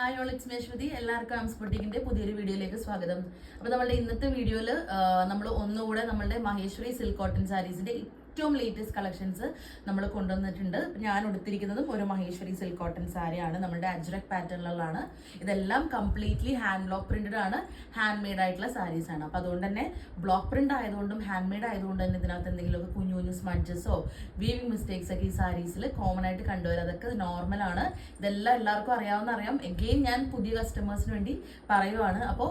Hi all it's മേശ്വതി എല്ലാവർക്കും arms ബുട്ടിക്കിന്റെ പുതിയൊരു വീഡിയോയിലേക്ക് സ്വാഗതം. അപ്പോൾ നമ്മളുടെ ഇന്നത്തെ വീഡിയോയിൽ നമ്മൾ ഒന്നുകൂടെ നമ്മളുടെ മഹേശ്വരി സിൽക്ക് കോട്ടൺ സാരീസിന്റെ ഏറ്റവും ലേറ്റസ്റ്റ് കളക്ഷൻസ് നമ്മൾ കൊണ്ടുവന്നിട്ടുണ്ട്. ഞാൻ ഉടുത്തിരിക്കുന്നതും ഒരു മഹേശ്വരി സിൽക്ക് കോട്ടൺ സാരിയാണ്. നമ്മുടെ അജ്രക് പാറ്റേണിലുള്ളതാണ് ഇതെല്ലാം കംപ്ലീറ്റ്ലി ഹാൻഡ് ബ്ലോക്ക് പ്രിന്റഡ് ആണ്. ഹാൻഡ് മെയ്ഡ് ആയിട്ടുള്ള സാരീസ് ആണ്. അപ്പോൾ അതുകൊണ്ട് തന്നെ ബ്ലോക്ക് പ്രിന്റ് ആയതുകൊണ്ടും ഹാൻഡ് മെയ്ഡ് ആയതുകൊണ്ട് തന്നെ ഇതിനകത്ത് എന്തെങ്കിലുമൊക്കെ കുഞ്ഞു കുഞ്ഞു സ്മഡ്ജസോ വീവിംഗ് മിസ്റ്റേക്സ് ഒക്കെ ഈ സാരീസിൽ കോമൺ ആയിട്ട് കണ്ടുവരും. അതൊക്കെ നോർമൽ ആണ്. ഇതെല്ലാം എല്ലാവർക്കും അറിയാവുന്ന അറിയാം. എഗെയിൻ ഞാൻ പുതിയ കസ്റ്റമേഴ്സിന് വേണ്ടി പറയുവാണ്. അപ്പോൾ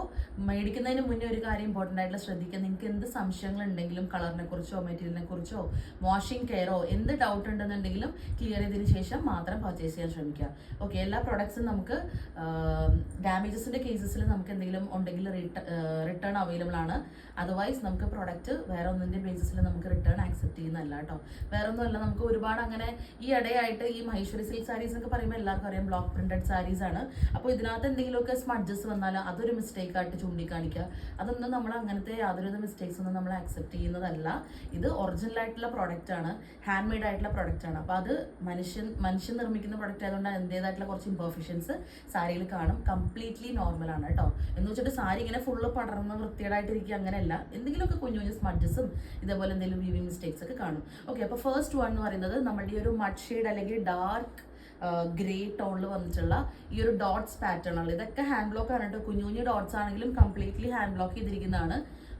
മേടിക്കുന്നതിന് മുന്നേ ഒരു കാര്യം ഇമ്പോർട്ടന്റ് ആയിട്ടുള്ള ശ്രദ്ധിക്കുക. നിങ്ങൾക്ക് എന്ത് സംശയങ്ങളുണ്ടെങ്കിലും കളറിനെ കുറിച്ചോ മെറ്റീരിയലിനെ കുറിച്ചോ വാഷിംഗ് കെയറോ എന്ത് ഡൗട്ട് ഉണ്ടെന്നുണ്ടെങ്കിലും ക്ലിയർ ചെയ്തതിന് ശേഷം മാത്രം പർച്ചേസ് ചെയ്യാൻ ശ്രമിക്കുക. ഓക്കെ എല്ലാ പ്രൊഡക്ട്സും നമുക്ക് ഡാമേജസിന്റെ കേസസിൽ നമുക്ക് എന്തെങ്കിലും ഉണ്ടെങ്കിൽ റിട്ടേൺ അവൈലബിൾ ആണ്. അതർവൈസ് നമുക്ക് പ്രൊഡക്റ്റ് വേറെ ഒന്നിന്റെ ബേസിസിൽ നമുക്ക് റിട്ടേൺ ആക്സെപ്റ്റ് ചെയ്യുന്നതല്ല കേട്ടോ. വേറെ ഒന്നുമല്ല നമുക്ക് ഒരുപാട് അങ്ങനെ ഈ ഇടയായിട്ട് ഈ മഹേശ്വരി സിൽക്ക് സാരീസ് എന്നൊക്കെ പറയുമ്പോൾ എല്ലാവർക്കും അറിയാം ബ്ലോക്ക് പ്രിന്റഡ് സാരീസ് ആണ്. അപ്പോൾ ഇതിനകത്ത് എന്തെങ്കിലുമൊക്കെ സ്മഡ്ജസ് വന്നാൽ അതൊരു മിസ്റ്റേക്ക് ആയിട്ട് ചൂണ്ടിക്കാണിക്കുക. അതൊന്നും നമ്മൾ അങ്ങനത്തെ യാതൊരുവിധ മിസ്റ്റേക്സ് ഒന്നും നമ്മൾ ആക്സെപ്റ്റ് ചെയ്യുന്നതല്ല. ഇത് ഒറിജിനൽ പ്രോഡക്റ്റ് ആണ്. ഹാൻഡ് മെയ്ഡ് ആയിട്ടുള്ള പ്രോഡക്റ്റ് ആണ്. അപ്പോൾ അത് മനുഷ്യൻ മനുഷ്യൻ നിർമ്മിക്കുന്ന പ്രോഡക്റ്റ് ആയതുകൊണ്ട് എന്തേതായിട്ടുള്ള കുറച്ച് ഇംപെർഫെക്ഷൻസ് സാരിയിൽ കാണും. കംപ്ലീറ്റ്ലി നോർമൽ ആണ് കേട്ടോ. എന്ന് വെച്ചിട്ട് സാരി ഇങ്ങനെ ഫുള്ള് പടർന്ന് വൃത്തിയേടായിട്ടിരിക്കുക അങ്ങനെയല്ല. എന്തെങ്കിലുമൊക്കെ കുഞ്ഞു കുഞ്ഞു സ്മഡ്ജസും ഇതേപോലെ എന്തെങ്കിലും വീവിംഗ് മിസ്റ്റേക്സ് ഒക്കെ കാണും. ഓക്കെ അപ്പോൾ ഫസ്റ്റ് വൺ എന്ന് പറയുന്നത് നമ്മുടെ ഈ ഒരു മഡ് ഷെയ്ഡ് അല്ലെങ്കിൽ ഡാർക്ക് ഗ്രേ ടോണിൽ വന്നിട്ടുള്ള ഈ ഒരു ഡോട്ട്സ് പാറ്റേൺ ആണ്. ഇതൊക്കെ ഹാൻഡ് ബ്ലോക്ക് ആണ് കേട്ടോ കുഞ്ഞു കുഞ്ഞു ഡോട്ട്സ് ആണെങ്കിലും കംപ്ലീറ്റ്ലി ഹാൻഡ് ബ്ലോക്ക് ചെയ്തിരിക്കുന്നതാണ്.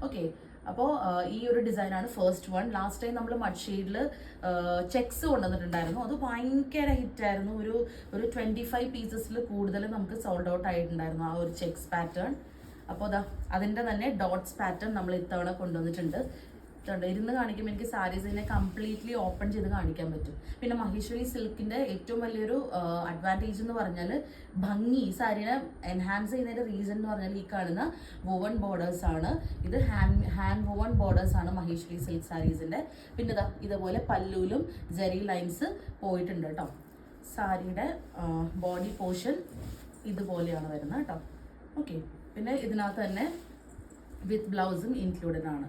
ഓക്കെ അപ്പോൾ ഈ ഒരു ഡിസൈനാണ് ഫസ്റ്റ് വൺ ലാസ്റ്റ് ടൈം നമ്മൾ മഡ് ഷെയ്ഡിൽ ചെക്സ് കൊണ്ടുവന്നിട്ടുണ്ടായിരുന്നു. അത് ഭയങ്കര ഹിറ്റായിരുന്നു ഒരു ഒരു ട്വന്റി ഫൈവ് പീസസിൽ കൂടുതൽ നമുക്ക് സോൾഡ് ഔട്ട് ആയിട്ടുണ്ടായിരുന്നു ആ ഒരു ചെക്സ് പാറ്റേൺ അപ്പോൾ അതാ അതിന്റെ തന്നെ ഡോട്ട്സ് പാറ്റേൺ നമ്മൾ ഇത്തവണ കൊണ്ടുവന്നിട്ടുണ്ട്. ഇതുണ്ട്. ഇരുന്ന് കാണിക്കുമ്പോൾ എനിക്ക് സാരീസിനെ കംപ്ലീറ്റ്ലി ഓപ്പൺ ചെയ്ത് കാണിക്കാൻ പറ്റും. പിന്നെ മഹേശ്വരി സിൽക്കിന്റെ ഏറ്റവും വലിയൊരു അഡ്വാന്റേജ് എന്ന് പറഞ്ഞാൽ ഭംഗി. ഈ സാരീനെ എൻഹാൻസ് ചെയ്യുന്നതിന്റെ റീസൺ എന്ന് പറഞ്ഞാൽ ഈ കാണുന്ന വോവൺ ബോർഡേഴ്സ് ആണ്. ഇത് ഹാൻഡ് ഹാൻഡ് വോവൺ ബോർഡേഴ്സ് ആണ് മഹേശ്വരി സിൽക്ക് സാരീസിന്റെ പിന്നെ ഇതാ ഇതുപോലെ പല്ലൂലും ജെറി ലൈൻസ് പോയിട്ടുണ്ട് കേട്ടോ. സാരിയുടെ ബോഡി പോർഷൻ ഇതുപോലെയാണ് വരുന്നത് കേട്ടോ. ഓക്കെ പിന്നെ ഇതിനകത്ത് തന്നെ വിത്ത് ബ്ലൗസും ഇൻക്ലൂഡഡ് ആണ്.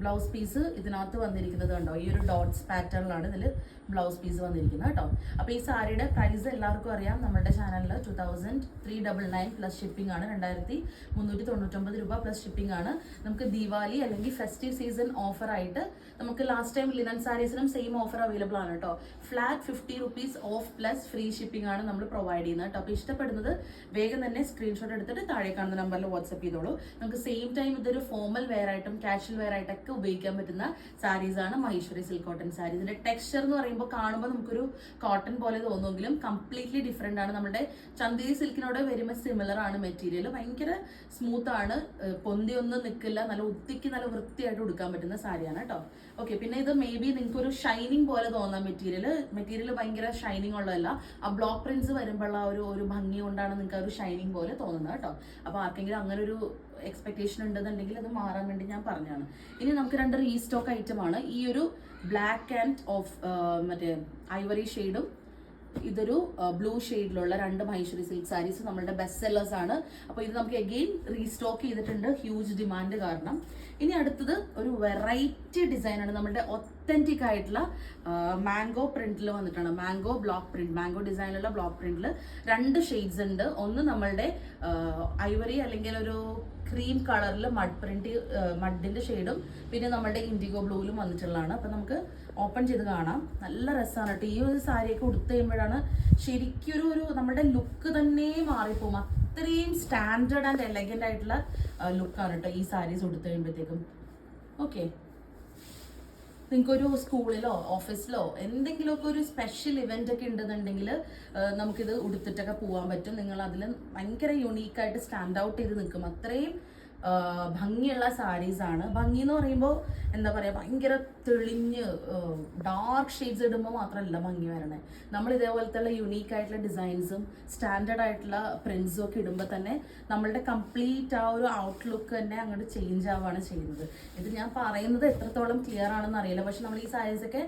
ബ്ലൗസ് പീസ് ഇതിനകത്ത് വന്നിരിക്കുന്നത് കണ്ടോ? ഈ ഒരു ഡോട്ട്സ് പാറ്റേണിലാണ് ഇതിൽ ബ്ലൗസ് പീസ് വന്നിരിക്കുന്നത് കേട്ടോ. അപ്പോൾ ഈ സാരിയുടെ പ്രൈസ് എല്ലാവർക്കും അറിയാം. നമ്മുടെ ചാനലിൽ two thousand three double nine plus shipping ആണ്. രണ്ടായിരത്തി മുന്നൂറ്റി തൊണ്ണൂറ്റൊമ്പത് രൂപ പ്ലസ് ഷിപ്പിംഗ് ആണ്. നമുക്ക് ദീപാവലി അല്ലെങ്കിൽ ഫെസ്റ്റീവ് സീസൺ ഓഫർ ആയിട്ട് നമുക്ക് ലാസ്റ്റ് ടൈം ലിനൻ സാരീസിനും സെയിം ഓഫർ അവൈലബിൾ ആണ് കേട്ടോ. Flat fifty rupees off plus free shipping ആണ് നമ്മൾ പ്രൊവൈഡ് ചെയ്യുന്നത് കേട്ടോ. അപ്പോൾ ഇഷ്ടപ്പെടുന്നത് വേഗം തന്നെ സ്ക്രീൻഷോട്ട് എടുത്തിട്ട് താഴെ കാണുന്ന നമ്പറിൽ വാട്സപ്പ് ചെയ്തോളൂ. നമുക്ക് സെയിം ടൈം ഇതൊരു ഫോമൽ വെയർ ആയിട്ടും കാഷ്വൽ വെയർ ആയിട്ടൊക്കെ ഉപയോഗിക്കാൻ പറ്റുന്ന സാരീസ് ആണ് മഹേശ്വരി സിൽക്ക് കോട്ടൺ സാരീസ് ഇതിന്റെ ടെക്സ്ചർ എന്ന് പറയുമ്പോൾ കാണുമ്പോൾ നമുക്കൊരു കോട്ടൺ പോലെ തോന്നുമെങ്കിലും കംപ്ലീറ്റ്ലി ഡിഫറെന്റ് ആണ്. നമ്മുടെ ചന്ദേരി സിൽക്കിനോട് വരുമ്പോൾ സിമിലർ ആണ് മെറ്റീരിയൽ ഭയങ്കര സ്മൂത്ത് ആണ്. പൊന്തി പൊന്തിയൊന്നും നിൽക്കില്ല. നല്ല ഒത്തിക്ക് നല്ല വൃത്തിയായിട്ട് ഉടുക്കാൻ പറ്റുന്ന സാരിയാണ് കേട്ടോ ഓക്കെ പിന്നെ ഇത് മേ ബി നിങ്ങൾക്ക് ഒരു ഷൈനിങ് പോലെ തോന്നാം മെറ്റീരിയൽ മെറ്റീരിയൽ ഭയങ്കര ഷൈനിങ് ഉള്ളതല്ല. ആ ബ്ലോക്ക് പ്രിന്റ്സ് വരുമ്പോഴുള്ള ആ ഒരു ഒരു ഭംഗി കൊണ്ടാണ് നിങ്ങൾക്ക് ഒരു ഷൈനിങ് പോലെ തോന്നുന്നത് കേട്ടോ അപ്പോൾ ആർക്കെങ്കിലും അങ്ങനെ ഒരു എക്സ്പെക്ടേഷൻ ഉണ്ടെന്നുണ്ടെങ്കിൽ അത് മാറാൻ വേണ്ടി ഞാൻ പറഞ്ഞാണ് ഇനി നമുക്ക് രണ്ട് റീസ്റ്റോക്ക് ഐറ്റം ആണ്. ഈ ഒരു ബ്ലാക്ക് ആൻഡ് ഓഫ് മറ്റേ ഐവറി ഷെയ്ഡും ഇതൊരു ബ്ലൂ ഷെയ്ഡിലുള്ള രണ്ട് മഹേശ്വരി സിൽക്ക് സാരീസ് നമ്മളുടെ ബെസ്റ്റ് സെല്ലേഴ്സ് ആണ്. അപ്പോൾ ഇത് നമുക്ക് എഗെയിൻ റീസ്റ്റോക്ക് ചെയ്തിട്ടുണ്ട്. ഹ്യൂജ് ഡിമാൻഡ് കാരണം. ഇനി അടുത്തത് ഒരു വെറൈറ്റി ഡിസൈനാണ് നമ്മുടെ ഒത്തന്റിക് ആയിട്ടുള്ള മാംഗോ പ്രിന്റിൽ വന്നിട്ടാണ്. മാംഗോ ബ്ലോക്ക് പ്രിന്റ് മാംഗോ ഡിസൈനിലുള്ള ബ്ലോക്ക് പ്രിന്റിൽ രണ്ട് ഷെയ്ഡ്സ് ഉണ്ട്. ഒന്ന് നമ്മളുടെ ഐവറി അല്ലെങ്കിൽ ഒരു ക്രീം കളറിൽ മഡ് പ്രിന്റ് മഡിന്റെ ഷെയ്ഡും പിന്നെ നമ്മുടെ ഇൻഡിഗോ ബ്ലൂവിലും വന്നിട്ടുള്ളതാണ്. അപ്പൊ നമുക്ക് ഓപ്പൺ ചെയ്ത് കാണാം. നല്ല രസമാണ് കേട്ടോ. ഈ ഒരു സാരിയൊക്കെ ഉടുത്ത് കഴിയുമ്പോഴാണ് ശരിക്കൊരു ഒരു നമ്മുടെ ലുക്ക് തന്നെ മാറിപ്പോകും അത്രയും സ്റ്റാൻഡേർഡ് ആൻഡ് എലഗന്റ് ആയിട്ടുള്ള ലുക്കാണ് കേട്ടോ ഈ സാരീസ് ഉടുത്ത് കഴിയുമ്പോഴത്തേക്കും. ഓക്കെ നിങ്ങൾക്കൊരു സ്കൂളിലോ ഓഫീസിലോ എന്തെങ്കിലുമൊക്കെ ഒരു സ്പെഷ്യൽ ഇവന്റ് ഒക്കെ ഉണ്ടെന്നുണ്ടെങ്കിൽ നമുക്കിത് ഉടുത്തിട്ടൊക്കെ പോകാൻ പറ്റും. നിങ്ങൾ അതിൽ ഭയങ്കര യുണീക്കായിട്ട് സ്റ്റാൻഡ് ഔട്ട് ചെയ്ത് നിൽക്കും. അത്രയും ഭംഗിയുള്ള സാരീസ് ആണ്. ഭംഗി എന്ന് പറയുമ്പോൾ എന്താ പറയുക ഭയങ്കര തെളിഞ്ഞ് ഡാർക്ക് ഷെയ്ഡ്സ് ഇടുമ്പോൾ മാത്രമല്ല ഭംഗി വരണേ. നമ്മൾ ഇതേപോലത്തെ യുണീക്ക് ആയിട്ടുള്ള ഡിസൈൻസും സ്റ്റാൻഡേർഡ് ആയിട്ടുള്ള പ്രിന്റ്സും ഒക്കെ ഇടുമ്പോൾ തന്നെ നമ്മളുടെ കംപ്ലീറ്റ് ആ ഒരു ഔട്ട്ലുക്ക് തന്നെ അങ്ങോട്ട് ചേഞ്ച് ആവുകയാണ് ചെയ്യുന്നത്. ഇത് ഞാൻ പറയുന്നത് എത്രത്തോളം ക്ലിയർ ആണെന്ന് അറിയില്ല. പക്ഷെ നമ്മൾ ഈ സാരീസ് ഒക്കെ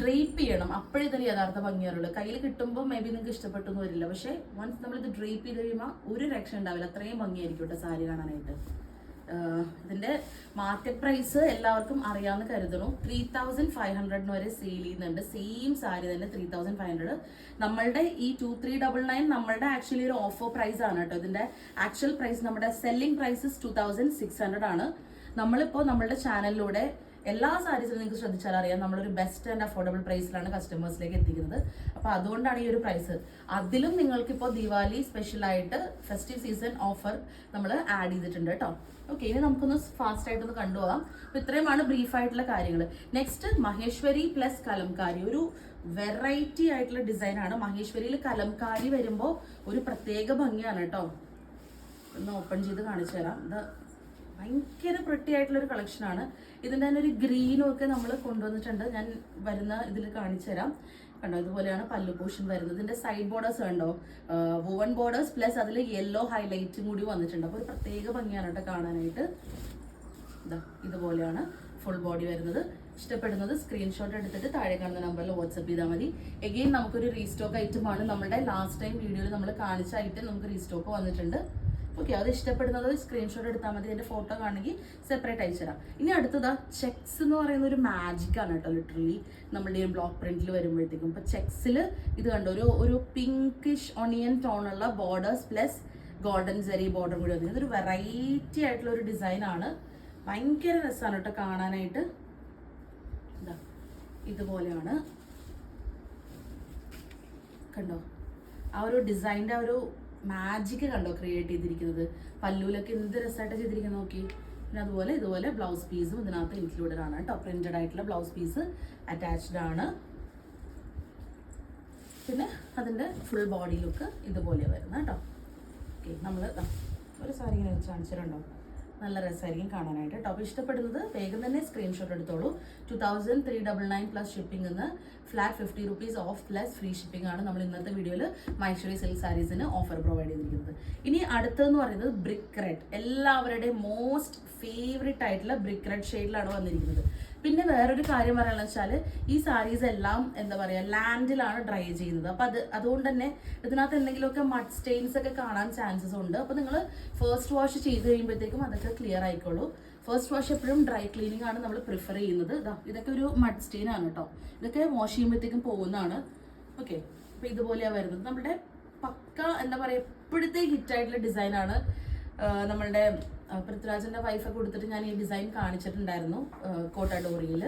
ഡ്രേപ്പ് ചെയ്യണം. അപ്പോഴേ ഇതിന് യഥാർത്ഥ ഭംഗി കയ്യിൽ കിട്ടുമ്പോൾ മേ ബി നിങ്ങൾക്ക് ഇഷ്ടപ്പെട്ടൊന്നും വരില്ല. പക്ഷേ വൺസ് നമ്മളിത് ഡ്രേപ്പ് ചെയ്ത് കഴിയുമ്പോൾ ഒരു രക്ഷ ഉണ്ടാവില്ല. അത്രയും ഭംഗിയായിരിക്കും കേട്ടോ സാരി കാണാനായിട്ട്. ഇതിന്റെ മാർക്കറ്റ് പ്രൈസ് എല്ലാവർക്കും അറിയാമെന്ന് കരുതുന്നു ത്രീ തൗസൻഡ് ഫൈവ് ഹൺഡ്രഡിന് വരെ സെയിൽ ചെയ്യുന്നുണ്ട്. സെയിം സാരി തന്നെ ത്രീ തൗസൻഡ് ഫൈവ് ഹൺഡ്രഡ് നമ്മളുടെ ഈ ടു ത്രീ ഡബിൾ നയൻ നമ്മളുടെ ആക്ച്വലി ഒരു ഓഫർ പ്രൈസ് ആണ് കേട്ടോ. ഇതിന്റെ ആക്ച്വൽ പ്രൈസ് നമ്മുടെ selling prices two thousand six hundred ആണ്. നമ്മളിപ്പോൾ നമ്മളുടെ ചാനലിലൂടെ എല്ലാ സാരീസിലും നിങ്ങൾക്ക് ശ്രദ്ധിച്ചാൽ അറിയാം നമ്മളൊരു ബെസ്റ്റ് ആൻഡ് അഫോർഡബിൾ പ്രൈസിലാണ് കസ്റ്റമേഴ്സിലേക്ക് എത്തിക്കുന്നത്. അപ്പോൾ അതുകൊണ്ടാണ് ഈ ഒരു പ്രൈസ് അതിലും നിങ്ങൾക്ക് ഇപ്പോൾ ദിവാലി സ്പെഷ്യലായിട്ട് ഫെസ്റ്റീവ് സീസൺ ഓഫർ നമ്മൾ ആഡ് ചെയ്തിട്ടുണ്ട് കേട്ടോ ഓക്കെ ഇനി നമുക്കൊന്ന് ഫാസ്റ്റ് ആയിട്ടൊന്ന് കണ്ടുപോകാം. അപ്പോൾ ഇത്രയുമാണ് ബ്രീഫ് ആയിട്ടുള്ള കാര്യങ്ങൾ നെക്സ്റ്റ് മഹേശ്വരി പ്ലസ് കലംകാരി. ഒരു വെറൈറ്റി ആയിട്ടുള്ള ഡിസൈനാണ് മഹേശ്വരിയിൽ കലംകാരി വരുമ്പോൾ ഒരു പ്രത്യേക ഭംഗിയാണ് കേട്ടോ ഒന്ന് ഓപ്പൺ ചെയ്ത് കാണിച്ചു തരാം. ഭയങ്കര പ്രിട്ടി ആയിട്ടുള്ള ഒരു കളക്ഷനാണ് ഇതിന്റെ തന്നെ ഒരു ഗ്രീനും ഒക്കെ നമ്മൾ കൊണ്ടുവന്നിട്ടുണ്ട്. ഞാൻ വരുന്ന ഇതിൽ കാണിച്ചു തരാം. കണ്ടോ ഇതുപോലെയാണ് പല്ലു പോഷൻ വരുന്നത്. ഇതിന്റെ സൈഡ് ബോർഡേഴ്സ് കണ്ടോ? വുവൺ ബോർഡേഴ്സ് പ്ലസ് അതിൽ യെല്ലോ ഹൈലൈറ്റും കൂടി വന്നിട്ടുണ്ട്. അപ്പോൾ ഒരു പ്രത്യേക ഭംഗിയാണ് കേട്ടോ കാണാനായിട്ട്. ഇതാ ഇതുപോലെയാണ് ഫുൾ ബോഡി വരുന്നത്. ഇഷ്ടപ്പെടുന്നത് സ്ക്രീൻഷോട്ട് എടുത്തിട്ട് താഴെ കാണുന്ന നമ്പറിൽ വാട്സപ്പ് ചെയ്താൽ മതി. എഗെയിൻ നമുക്കൊരു റീസ്റ്റോക്ക് ഐറ്റമാണ് നമ്മുടെ ലാസ്റ്റ് ടൈം വീഡിയോയിൽ നമ്മൾ കാണിച്ച ഐറ്റം നമുക്ക് റീസ്റ്റോക്ക് വന്നിട്ടുണ്ട്. ഓക്കെ അത് ഇഷ്ടപ്പെടുന്നത് സ്ക്രീൻഷോട്ട് എടുത്താൽ മതി അതിന്റെ ഫോട്ടോ കാണണമെങ്കിൽ സെപ്പറേറ്റ് അയച്ചു തരാം ഇനി അടുത്തത് ചെക്സ് എന്ന് പറയുന്ന ഒരു മാജിക് ആണ് കേട്ടോ ലിറ്ററലി നമ്മുടെ ഈ ബ്ലോക്ക് പ്രിന്റിൽ വരുമ്പോഴത്തേക്കും. ഇപ്പൊ ചെക്സിൽ ഇത് കണ്ടോ ഒരു ഒരു pinkish onion ടോണുള്ള borders plus golden zari border കൂടി വന്നിരുന്നത് ഒരു വെറൈറ്റി ആയിട്ടുള്ള ഒരു ഡിസൈൻ ആണ്. ഭയങ്കര രസമാണ് കേട്ടോ കാണാനായിട്ട്. ഇതാ ഇതുപോലെയാണ്. കണ്ടോ? ആ ഒരു ഡിസൈന്റെ ഒരു മാജിക് കണ്ടോ ക്രിയേറ്റ് ചെയ്തിരിക്കുന്നത്? പല്ലൂലൊക്കെ എന്ത് രസമായിട്ട് ചെയ്തിരിക്കുന്നത് നോക്കി. പിന്നെ അതുപോലെ ഇതുപോലെ ബ്ലൗസ് പീസും ഇതിനകത്ത് ഇൻക്ലൂഡഡ് ആണ് കേട്ടോ. പ്രിന്റഡ് ആയിട്ടുള്ള ബ്ലൗസ് പീസ് അറ്റാച്ച്ഡ് ആണ്. പിന്നെ അതിന്റെ ഫുൾ ബോഡി ലുക്ക് ഇതുപോലെ വരുന്നത് കേട്ടോ. ഓക്കെ നമ്മൾ ഒരു സാരി ഇങ്ങനെ കാണിച്ചിട്ടുണ്ടോ നല്ല രസമായിരിക്കും കാണാനായിട്ട്. കേട്ടോ അപ്പോൾ ഇഷ്ടപ്പെടുന്നത് വേഗം തന്നെ സ്ക്രീൻഷോട്ട് എടുത്തോളൂ. Two thousand three double nine plus shipping എന്ന് flat fifty rupees off plus free shipping ആണ് നമ്മൾ ഇന്നത്തെ വീഡിയോയിൽ മൈഷറി സിൽക്ക് സാരീസിന് ഓഫർ പ്രൊവൈഡ് ചെയ്തിരിക്കുന്നത്. ഇനി അടുത്തതെന്ന് പറയുന്നത് ബ്രിക്ക് റെഡ് എല്ലാവരുടെയും മോസ്റ്റ് ഫേവറേറ്റ് ആയിട്ടുള്ള ബ്രിക്ക് റെഡ് ഷെയ്ഡിലാണ് വന്നിരിക്കുന്നത്. പിന്നെ വേറൊരു കാര്യം പറയാനുള്ള വെച്ചാൽ ഈ സാരീസ് എല്ലാം എന്താ പറയുക ലാൻഡിലാണ് ഡ്രൈ ചെയ്യുന്നത്. അപ്പോൾ അത് അതുകൊണ്ട് തന്നെ ഇതിനകത്ത് എന്തെങ്കിലുമൊക്കെ മഡ് സ്റ്റെയിൻസ് ഒക്കെ കാണാൻ ചാൻസസ് ഉണ്ട്. അപ്പോൾ നിങ്ങൾ ഫസ്റ്റ് വാഷ് ചെയ്ത് കഴിയുമ്പോഴത്തേക്കും അതൊക്കെ ക്ലിയർ ആയിക്കോളൂ. ഫസ്റ്റ് വാഷ് എപ്പോഴും ഡ്രൈ ക്ലീനിങ് ആണ് നമ്മൾ പ്രിഫർ ചെയ്യുന്നത്. ഇതാ ഇതൊക്കെ ഒരു മഡ് സ്റ്റെയിൻ ആണ് കേട്ടോ. ഇതൊക്കെ വാഷ് ചെയ്യുമ്പോഴത്തേക്കും പോകുന്നതാണ്. ഓക്കെ അപ്പോൾ ഇതുപോലെയാണ് വരുന്നത്. നമ്മുടെ പക്ക എന്താ പറയുക എപ്പോഴത്തെ ഹിറ്റായിട്ടുള്ള ഡിസൈനാണ് നമ്മളുടെ ആ, പൃഥ്വിരാജിന്റെ വൈഫ് കൊടുത്തിട്ട് ഞാൻ ഈ ഡിസൈൻ കാണിച്ചിട്ടുണ്ടായിരുന്നു കോട്ടാഡോറിയിൽ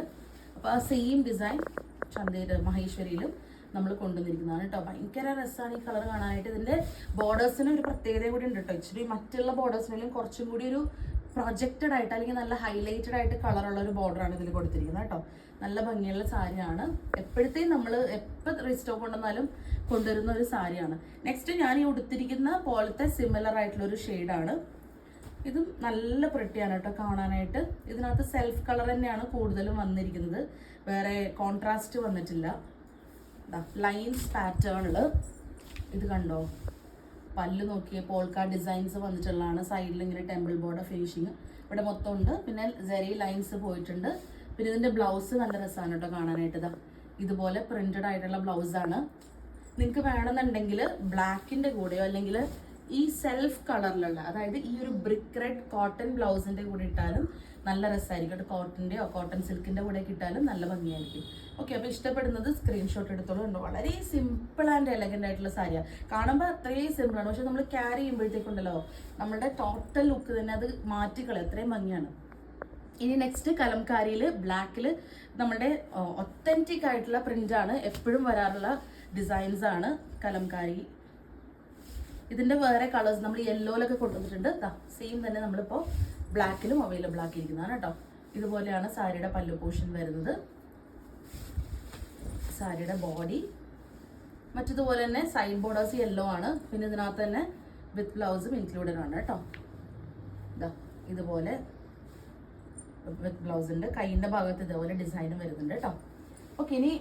അപ്പോൾ ആ സെയിം ഡിസൈൻ ചന്തേര് മഹേശ്വരിയിലും നമ്മൾ കൊണ്ടുവന്നിരിക്കുന്നതാണ് കേട്ടോ. ഭയങ്കര രസമാണ് ഈ കളർ കാണാനായിട്ട്. ഇതിന്റെ ബോർഡേഴ്സിന് ഒരു പ്രത്യേകത കൂടി ഉണ്ട് കേട്ടോ. ഇച്ചിരി മറ്റുള്ള ബോർഡേഴ്സിനും കുറച്ചും കൂടി ഒരു പ്രൊജക്റ്റഡ് ആയിട്ട് അല്ലെങ്കിൽ നല്ല ഹൈലൈറ്റഡ് ആയിട്ട് കളറുള്ള ഒരു ബോർഡറാണ് ഇതിൽ കൊടുത്തിരിക്കുന്നത് കേട്ടോ. നല്ല ഭംഗിയുള്ള സാരിയാണ്. എപ്പോഴത്തെയും നമ്മൾ എപ്പോൾ റീസ്റ്റോക്ക് കൊണ്ടുവന്നാലും കൊണ്ടുവരുന്ന ഒരു സാരിയാണ്. നെക്സ്റ്റ് ഞാൻ ഈ ഉടുത്തിരിക്കുന്ന പോലത്തെ സിമിലർ ആയിട്ടുള്ള ഒരു ഷെയ്ഡാണ് ഇതും നല്ല പ്രിട്ടിയാണ് കേട്ടോ കാണാനായിട്ട്. ഇതിനകത്ത് സെൽഫ് കളർ തന്നെയാണ് കൂടുതലും വന്നിരിക്കുന്നത്. വേറെ കോൺട്രാസ്റ്റ് വന്നിട്ടില്ല. ലൈൻസ് പാറ്റേണിൽ ഇത് കണ്ടോ? പല്ല് നോക്കിയ പോൾക്കാ ഡിസൈൻസ് വന്നിട്ടുള്ളതാണ്. സൈഡിൽ ഇങ്ങനെ ടെമ്പിൾ ബോർഡ് ഫിനിഷിങ് ഇവിടെ മൊത്തം ഉണ്ട്. പിന്നെ ജെറി ലൈൻസ് പോയിട്ടുണ്ട്. പിന്നെ ഇതിന്റെ ബ്ലൗസ് നല്ല രസമാണ് കേട്ടോ കാണാനായിട്ട്. ഇതാ ഇതുപോലെ പ്രിന്റഡ് ആയിട്ടുള്ള ബ്ലൗസാണ് നിങ്ങൾക്ക് വേണമെന്നുണ്ടെങ്കിൽ ബ്ലാക്കിന്റെ കൂടെയോ അല്ലെങ്കിൽ ഈ സെൽഫ് കളറിലുള്ള അതായത് ഈ ഒരു ബ്രിക്ക് റെഡ് കോട്ടൺ ബ്ലൗസിന്റെ കൂടെ ഇട്ടാലും നല്ല രസമായിരിക്കും കോട്ടന്റെയോ കോട്ടൺ സിൽക്കിന്റെ കൂടെ കിട്ടാലും നല്ല ഭംഗിയായിരിക്കും. ഓക്കെ അപ്പോൾ ഇഷ്ടപ്പെടുന്നത് സ്ക്രീൻഷോട്ട് എടുത്തോളൂ ഉണ്ടോ വളരെ സിമ്പിൾ ആൻഡ് എലഗന്റ് ആയിട്ടുള്ള സാരിയാണ് കാണുമ്പോൾ അത്രയും സിമ്പിൾ ആണ്. പക്ഷെ നമ്മൾ ക്യാരി ചെയ്യുമ്പോഴത്തേക്കുണ്ടല്ലോ നമ്മുടെ ടോട്ടൽ ലുക്ക് തന്നെ അത് മാറ്റിക്കളെ അത്രയും ഭംഗിയാണ്. ഇനി നെക്സ്റ്റ് കലംകാരിയിൽ ബ്ലാക്കിൽ നമ്മുടെ ഒത്തന്റിക് ആയിട്ടുള്ള പ്രിന്റ് ആണ് എപ്പോഴും വരാറുള്ള ആണ് കലംകാരി ഇതിന്റെ വേറെ കളേഴ്സ് നമ്മൾ യെല്ലോയിലൊക്കെ കൊണ്ടുവന്നിട്ടുണ്ട്. സെയിം തന്നെ നമ്മളിപ്പോൾ ബ്ലാക്കിലും അവൈലബിൾ ആക്കിയിരിക്കുന്നതാണ് കേട്ടോ. ഇതുപോലെയാണ് സാരിയുടെ പല്ലു പോർഷൻ വരുന്നത്. സാരിയുടെ ബോഡി മറ്റതുപോലെ തന്നെ സൈഡ് ബോർഡേഴ്സ് യെല്ലോ ആണ്. പിന്നെ ഇതിനകത്ത് തന്നെ വിത്ത് ബ്ലൗസും ഇൻക്ലൂഡഡ് ആണ് കേട്ടോ. ഇതാ ഇതുപോലെ വിത്ത് ബ്ലൗസ് ഉണ്ട്. കൈയിന്റെ ഭാഗത്ത് ഇതേപോലെ ഡിസൈനും വരുന്നുണ്ട് കേട്ടോ. ഓക്കെ ഇനി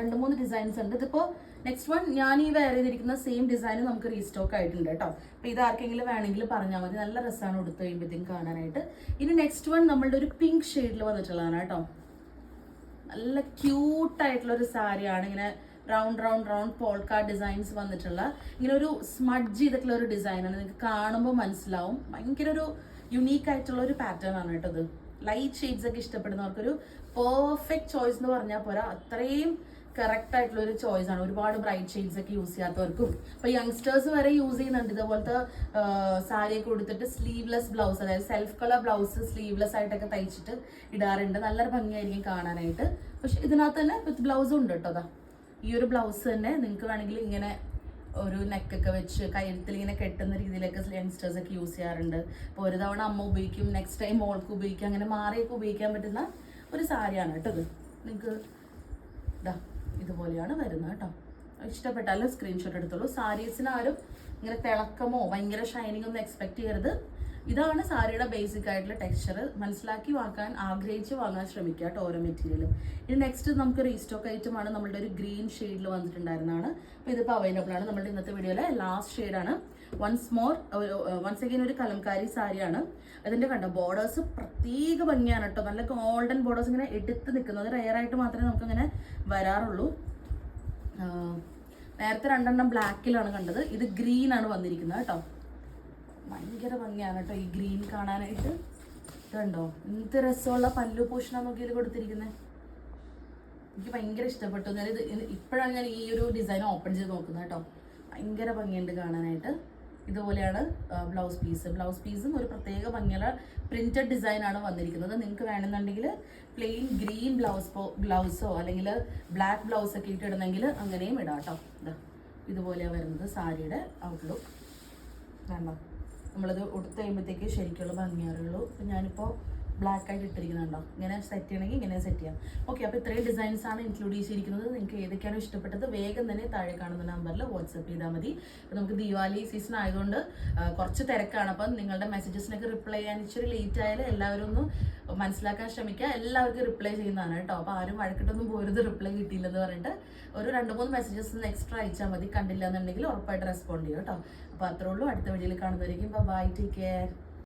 രണ്ട് മൂന്ന് ഡിസൈൻസ് ഉണ്ട്. ഇതിപ്പോ നെക്സ്റ്റ് വൺ ഞാൻ ഈ വെയർ ചെയ്തിരിക്കുന്ന സെയിം ഡിസൈൻ നമുക്ക് റീസ്റ്റോക്ക് ആയിട്ടുണ്ട് കേട്ടോ അപ്പൊ ഇത് ആർക്കെങ്കിലും വേണമെങ്കിൽ പറഞ്ഞാൽ മതി. നല്ല രസമാണ് എടുത്തു കഴിയുമ്പോഴത്തേക്കും കാണാനായിട്ട്. ഇനി നെക്സ്റ്റ് വൺ നമ്മളുടെ ഒരു പിങ്ക് ഷെയ്ഡിൽ വന്നിട്ടുള്ളതാണ് കേട്ടോ നല്ല ക്യൂട്ട് ആയിട്ടുള്ള ഒരു സാരിയാണ് ഇങ്ങനെ round round round polka designs വന്നിട്ടുള്ള. ഇങ്ങനെ ഒരു സ്മഡ്ജ് ചെയ്തിട്ടുള്ള ഒരു ഡിസൈനാണ് നിങ്ങൾക്ക് കാണുമ്പോൾ മനസ്സിലാവും. ഭയങ്കര ഒരു യുണീക്ക് ആയിട്ടുള്ള ഒരു പാറ്റേൺ ആണ് കേട്ടോ ഇത്. ലൈറ്റ് ഷെയ്ഡ്സ് ഒക്കെ ഇഷ്ടപ്പെടുന്നവർക്കൊരു പെർഫെക്റ്റ് ചോയ്സ് എന്ന് പറഞ്ഞാൽ പോരാ. അത്രയും കറക്റ്റ് ആയിട്ടുള്ള ഒരു ചോയ്സ് ആണ്. ഒരുപാട് ബ്രൈറ്റ് ഷെയ്ഡ്സ് ഒക്കെ യൂസ് ചെയ്യാത്തവർക്കും. ഇപ്പൊ യങ്സ്റ്റേഴ്സ് വരെ യൂസ് ചെയ്യുന്നുണ്ട്. ഇതുപോലത്തെ സാരിയൊക്കെ കൊടുത്തിട്ട് സ്ലീവ്ലെസ് ബ്ലൗസ് അതായത് സെൽഫ് കളർ ബ്ലൗസ് സ്ലീവ്ലെസ് ആയിട്ടൊക്കെ തയ്ച്ചിട്ട് ഇടാറുണ്ട്. നല്ലൊരു ഭംഗിയായിരിക്കും കാണാനായിട്ട്. പക്ഷെ ഇതിനകത്ത് തന്നെ വിത്ത് ബ്ലൗസും ഉണ്ട് കേട്ടോ അതാ ഈ ഒരു ബ്ലൗസ് തന്നെ നിങ്ങൾക്ക് വേണമെങ്കിൽ ഇങ്ങനെ ഒരു നെക്കൊക്കെ വെച്ച് കയ്യത്തിൽ ഇങ്ങനെ കെട്ടുന്ന രീതിയിലൊക്കെ യങ്സ്റ്റേഴ്സ് ഒക്കെ യൂസ് ചെയ്യാറുണ്ട്. അപ്പോൾ ഒരു തവണ അമ്മ ഉപയോഗിക്കും നെക്സ്റ്റ് ടൈം മോൾക്ക് ഉപയോഗിക്കും അങ്ങനെ മാറിയൊക്കെ ഉപയോഗിക്കാൻ പറ്റുന്ന ഒരു സാരിയാണ് കേട്ടോ ഇത്. നിങ്ങൾക്ക് ഇതാ ഇതുപോലെയാണ് വരുന്നത് കേട്ടോ. ഇഷ്ടപ്പെട്ടാലും സ്ക്രീൻഷോട്ട് എടുത്തോളൂ. സാരീസിന് ആരും ഇങ്ങനെ തിളക്കമോ ഭയങ്കര ഷൈനിങ് ഒന്നും എക്സ്പെക്ട് ചെയ്യരുത്. ഇതാണ് സാരിയുടെ ബേസിക് ആയിട്ടുള്ള ടെക്സ്ചർ മനസ്സിലാക്കി വാങ്ങാൻ ആഗ്രഹിച്ച് വാങ്ങാൻ ശ്രമിക്കുക കേട്ടോ ഓരോ മെറ്റീരിയൽ ഇനി നെക്സ്റ്റ് നമുക്ക് റീസ്റ്റോക്ക് ഐറ്റമാണ് നമ്മുടെ ഒരു ഗ്രീൻ ഷെയ്ഡിൽ വന്നിട്ടുണ്ടായിരുന്നതാണ്. അപ്പോൾ ഇതിപ്പോൾ അവൈലബിൾ ആണ്. നമ്മുടെ ഇന്നത്തെ വീഡിയോയിലെ ലാസ്റ്റ് ഷെയ്ഡാണ് വൺസ് മോർ വൺസ് അഗൈൻ ഒരു കലംകാരി സാരിയാണ് അതിന്റെ കണ്ടോ ബോർഡേഴ്സ് പ്രത്യേക ഭംഗിയാണ് കേട്ടോ. നല്ല ഗോൾഡൻ ബോർഡേഴ്സ് ഇങ്ങനെ എടുത്ത് നിൽക്കുന്നത്. റെയർ ആയിട്ട് മാത്രമേ നമുക്കങ്ങനെ വരാറുള്ളൂ. നേരത്തെ രണ്ടെണ്ണം ബ്ലാക്കിലാണ് കണ്ടത്. ഇത് ഗ്രീൻ ആണ് വന്നിരിക്കുന്നത് കേട്ടോ. ഭയങ്കര ഭംഗിയാണ് കേട്ടോ. ഈ ഗ്രീൻ കാണാനായിട്ട്. ഇതുണ്ടോ എന്ത് രസമുള്ള പല്ലു പോഷണ നോക്കിയത് കൊടുത്തിരിക്കുന്നത് എനിക്ക് ഭയങ്കര ഇഷ്ടപ്പെട്ടു. ഞാൻ ഇത് ഇപ്പോഴാണ് ഞാൻ ഈ ഒരു ഡിസൈൻ ഓപ്പൺ ചെയ്ത് നോക്കുന്നത് കേട്ടോ. ഭയങ്കര ഭംഗിയുണ്ട് കാണാനായിട്ട്. ഇതുപോലെയാണ് ബ്ലൗസ് പീസ് ബ്ലൗസ് പീസും ഒരു പ്രത്യേക ഭംഗിയുള്ള പ്രിന്റഡ് ഡിസൈനാണ് വന്നിരിക്കുന്നത്. നിങ്ങൾക്ക് വേണമെന്നുണ്ടെങ്കിൽ പ്ലെയിൻ ഗ്രീൻ ബ്ലൗസ് ബ്ലൗസോ അല്ലെങ്കിൽ ബ്ലാക്ക് ബ്ലൗസ് ഒക്കെ ഇട്ടിടുന്നെങ്കിൽ അങ്ങനെയും ഇടാം കേട്ടോ. ഇതാ ഇതുപോലെയാണ് വരുന്നത് സാരിയുടെ ഔട്ട്ലുക്ക് വേണ്ട നമ്മളത് ഉടുത്ത് കഴിയുമ്പോഴത്തേക്ക് ശരിക്കുള്ള ഭംഗിയാറുള്ളൂ അപ്പം ഞാനിപ്പോൾ ബ്ലാക്ക് ആയിട്ട് ഇട്ടിരിക്കുന്നുണ്ടോ? ഇങ്ങനെ സെറ്റ് ചെയ്യണമെങ്കിൽ ഇങ്ങനെ സെറ്റ് ചെയ്യാം. ഓക്കെ അപ്പോൾ ഇത്രയും ഡിസൈൻസ് ആണ് ഇൻക്ലൂഡ് ചെയ്തിരിക്കുന്നത്. നിങ്ങൾക്ക് ഏതൊക്കെയാണ് ഇഷ്ടപ്പെട്ടത്? വേഗം തന്നെ താഴെ കാണുന്ന നമ്പറിൽ വാട്സപ്പ് ചെയ്താൽ മതി. നമുക്ക് ദിവാലി സീസൺ ആയതുകൊണ്ട് കുറച്ച് തിരക്കാണ്. അപ്പം നിങ്ങളുടെ മെസ്സേജസിനൊക്കെ റിപ്ലൈ ചെയ്യാൻ ഇച്ചിരി ലേറ്റ് ആയാലും എല്ലാവരും ഒന്ന് മനസ്സിലാക്കാൻ ശ്രമിക്കുക. എല്ലാവർക്കും റിപ്ലൈ ചെയ്യുന്നതാണ് കേട്ടോ. അപ്പോൾ ആരും വഴക്കിട്ടൊന്നും പോരുത്. റിപ്ലൈ കിട്ടിയില്ലെന്ന് പറഞ്ഞിട്ട് ഒരു രണ്ട് മൂന്ന് മെസ്സേജസ് ഒന്ന് എക്സ്ട്രാ അയച്ചാൽ മതി. കണ്ടില്ല എന്നുണ്ടെങ്കിൽ ഉറപ്പായിട്ട് റെസ്പോണ്ട് ചെയ്യും കേട്ടോ. അപ്പോൾ അത്രേ ഉള്ളൂ. അടുത്ത വീഡിയോയിൽ കാണുന്നവരേക്കും ബൈ ടേക്ക് കെയർ